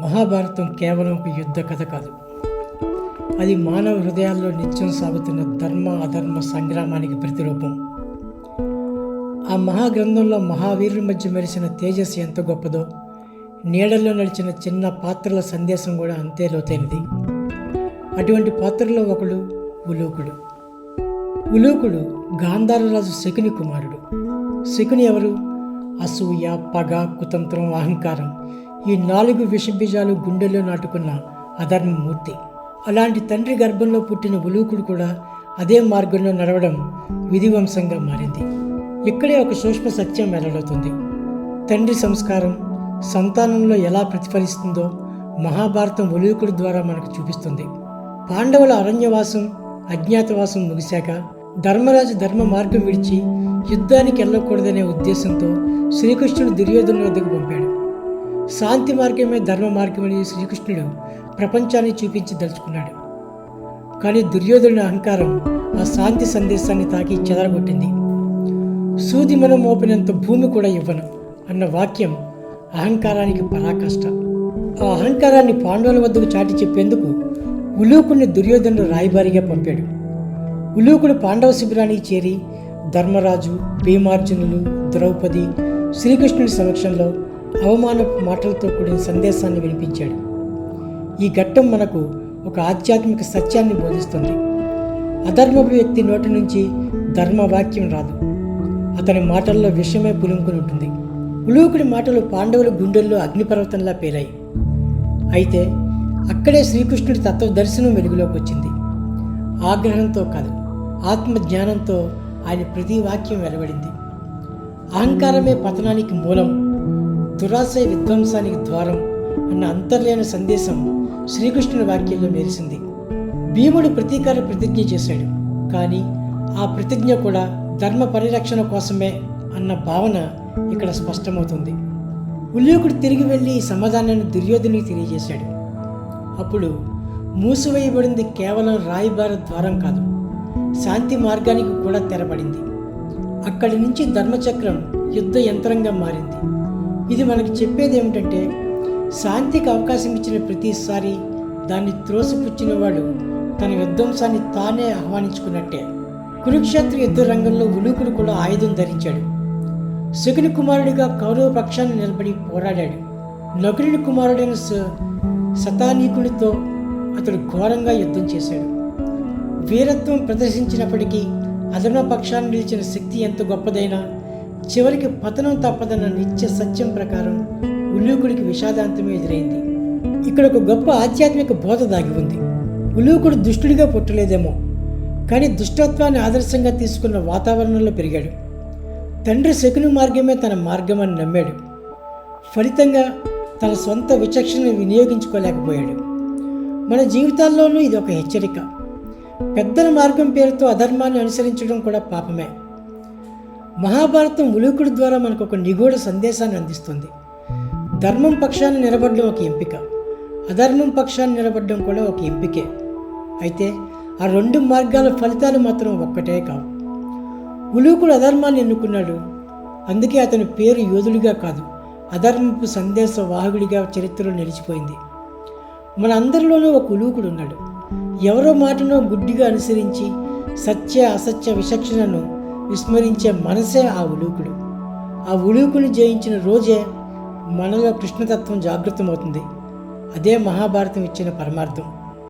మహాభారతం కేవలం ఒక యుద్ధ కథ కాదు. అది మానవ హృదయాల్లో నిత్యం సాగుతున్న ధర్మ అధర్మ సంగ్రామానికి ప్రతిరూపం. ఆ మహాగ్రంథంలో మహావీరుల మధ్య మెరిసిన తేజస్సు ఎంత గొప్పదో నీడల్లో నడిచిన చిన్న పాత్రల సందేశం కూడా అంతే లోతైనది. అటువంటి పాత్రలో ఒకడు ఉలూకుడు. ఉలూకుడు గాంధారరాజు శకుని కుమారుడు. శకుని ఎవరు? అసూయ పగ కుతంత్రం అహంకారం. ఈ నాలుగు విషబీజాలు గుండెల్లో నాటుకున్న అధర్మమూర్తి అలాంటి తండ్రి గర్భంలో పుట్టిన ఉలూకుడు కూడా అదే మార్గంలో నడవడం విధివంశంగా మారింది. ఇక్కడే ఒక సూక్ష్మ సత్యం వెల్లడవుతుంది. తండ్రి సంస్కారం సంతానంలో ఎలా ప్రతిఫలిస్తుందో మహాభారతం ఉలూకుడు ద్వారా మనకు చూపిస్తుంది. పాండవుల అరణ్యవాసం అజ్ఞాతవాసం ముగిశాక ధర్మరాజు ధర్మ మార్గం విడిచి యుద్ధానికి వెళ్ళకూడదనే ఉద్దేశంతో శ్రీకృష్ణుడు దుర్యోధను వద్దకు పంపాడు. శాంతి మార్గమే ధర్మ మార్గమని శ్రీకృష్ణుడు ప్రపంచాన్ని చూపించి దలుచుకున్నాడు. కానీ దుర్యోధనుడి అహంకారం ఆ శాంతి సందేశాన్ని తాకి చెదరగొట్టింది. సూది మనం మోపినంత భూమి కూడా ఇవ్వను అన్న వాక్యం అహంకారానికి పరాకాష్ట. ఆ అహంకారాన్ని పాండవుల వద్దకు చాటి చెప్పేందుకు ఉలూకుడిని దుర్యోధనుడు రాయబారిగా పంపాడు. ఉలూకుడు పాండవ శిబిరానికి చేరి ధర్మరాజు భీమార్జునులు ద్రౌపది శ్రీకృష్ణుడి సమక్షంలో అవమానపు మాటలతో కూడిన సందేశాన్ని వినిపించాడు. ఈ ఘట్టం మనకు ఒక ఆధ్యాత్మిక సత్యాన్ని బోధిస్తుంది. అధర్మపు వ్యక్తి నోటి నుంచి ధర్మవాక్యం రాదు. అతని మాటల్లో విషయమే పులుముకుని ఉంటుంది. ఉలూకుడి మాటలు పాండవుల గుండెల్లో అగ్నిపర్వతంలా పేలాయి. అయితే అక్కడే శ్రీకృష్ణుడి తత్వ దర్శనం వెలుగులోకి వచ్చింది. ఆగ్రహంతో కాదు ఆత్మజ్ఞానంతో ఆయన ప్రతి వాక్యం వెలువడింది అహంకారమే పతనానికి మూలం. దురాశయ విధ్వంసానికి ద్వారం అన్న అంతర్లేని సందేశం శ్రీకృష్ణుని వాక్యంలో మెరిసింది భీముడు ప్రతీకార ప్రతిజ్ఞ చేశాడు. కానీ ఆ ప్రతిజ్ఞ కూడా ధర్మ పరిరక్షణ కోసమే అన్న భావన ఇక్కడ స్పష్టమవుతుంది. ఉల్లేకుడు తిరిగి వెళ్ళి ఈ సమాధానాన్ని దుర్యోధనికి తెలియజేశాడు. అప్పుడు మూసివేయబడింది కేవలం రాయిబార ద్వారం కాదు శాంతి మార్గానికి కూడా తెరబడింది. అక్కడి నుంచి ధర్మచక్రం యుద్ధ యంత్రంగా మారింది. ఇది మనకి చెప్పేది ఏమిటంటే శాంతికి అవకాశం ఇచ్చిన ప్రతిసారి దాన్ని త్రోసిపుచ్చిన వాడు తన విధ్వంసాన్ని తానే ఆహ్వానించుకున్నట్టే. కురుక్షేత్ర యుద్ధ రంగంలో ఉలూకుడు కూడా ఆయుధం ధరించాడు. శకుని కుమారుడిగా కౌరవ పక్షాన్ని నిలబడి పోరాడాడు. నకులుని కుమారుడైన శతానీకుడితో అతడు ఘోరంగా యుద్ధం చేశాడు. వీరత్వం ప్రదర్శించినప్పటికీ అదనపక్షాన్ని నిలిచిన శక్తి ఎంత గొప్పదైనా చివరికి పతనం తప్పదన్న నిత్య సత్యం ప్రకారం ఉల్లూకుడికి విషాదాంతమే ఎదురైంది. ఇక్కడ ఒక గొప్ప ఆధ్యాత్మిక బోధ దాగి ఉంది. ఉల్లూకుడు దుష్టుడిగా పుట్టలేదేమో కానీ దుష్టత్వాన్ని ఆదర్శంగా తీసుకున్న వాతావరణంలో పెరిగాడు. తండ్రి శకుని మార్గమే తన మార్గమని నమ్మాడు. ఫలితంగా తన సొంత విచక్షణను వినియోగించుకోలేకపోయాడు. మన జీవితాల్లోనూ ఇది ఒక హెచ్చరిక. పెద్దల మార్గం పేరుతో అధర్మాన్ని అనుసరించడం కూడా పాపమే. మహాభారతం ఉలూకుడు ద్వారా మనకు ఒక నిగూఢ సందేశాన్ని అందిస్తుంది. ధర్మం పక్షాన్ని నిలబడడం ఒక ఎంపిక. అధర్మం పక్షాన్ని నిలబడడం కూడా ఒక ఎంపికే. అయితే ఆ రెండు మార్గాల ఫలితాలు మాత్రం ఒక్కటే కావు. ఉలూకుడు అధర్మాన్ని ఎన్నుకున్నాడు? అందుకే అతని పేరు యోధుడిగా కాదు అధర్మపు సందేశ వాహకుడిగా చరిత్రలో నిలిచిపోయింది. మన అందరిలోనూ ఒక ఉలూకుడు ఉన్నాడు. ఎవరో మాటను గుడ్డిగా అనుసరించి సత్య అసత్య విచక్షణను విస్మరించే మనసే ఆ ఉలూకుడు. ఆ ఉలూకుని జయించిన రోజే మనలో కృష్ణతత్వం జాగృతమవుతుంది. అదే మహాభారతం ఇచ్చిన పరమార్థం.